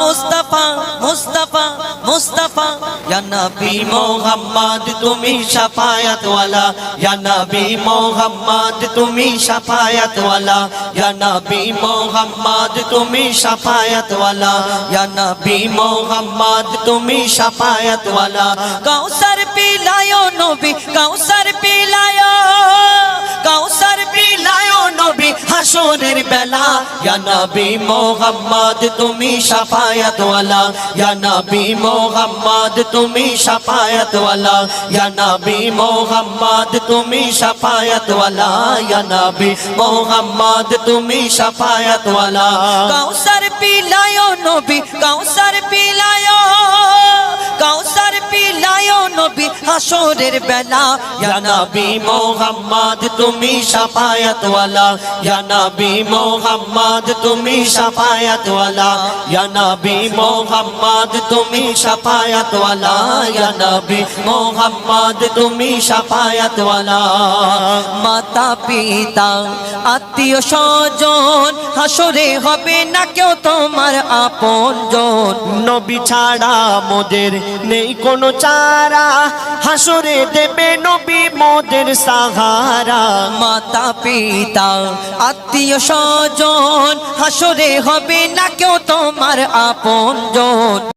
মুস্তাফা মুস্তাফা মুস্তাফা ইয়া নবী মোহাম্মদ তুমি শাফায়াত ওয়ালা ইয়া নবী মোহাম্মদ তুমি শাফায়াত ওয়ালা ইয়া নবী মোহাম্মদ তুমি শাফায়াত ওয়ালা ইয়া নবী মোহাম্মদ তুমি শাফায়াত ওয়ালা কাউসার পিলায়ো নবী কাউসার পিলায়ো হাসরের বেলা, ইয়া নবী মোহাম্মদ, তুমি শাফায়াত ওয়ালা ইয়া মোহাম্মদ, তুমি শাফায়াত ওয়ালা ইয়া মোহাম্মদ, তুমি শাফায়াত ওয়ালা ইয়া মোহাম্মদ, তুমি শাফায়াত ওয়ালা কাউসার পিলায়ো নবী, কাউসার পিলায়ো নবী হাসরের বেলা। ইয়া নবী মোহাম্মদ তুমি শাফায়াত ওয়ালা ইয়া নবী মোহাম্মদ তুমি শাফায়াত ওয়ালা ইয়া নবী মোহাম্মদ তুমি শাফায়াত ওয়ালা ইয়া নবী মোহাম্মদ তুমি শাফায়াত ওয়ালা মাতা পিতা আত্মীয় স্বজন হাসরে হবে না কেউ তোমার আপন জন। নবী ছাড়া মোদের নেই কোনো চারা। হাসরে দেবে নবী মোদের সাহারা। মাতা পিতা আত্মীয় স্বজন হাসরে হবে না কেউ তোমার আপন জন।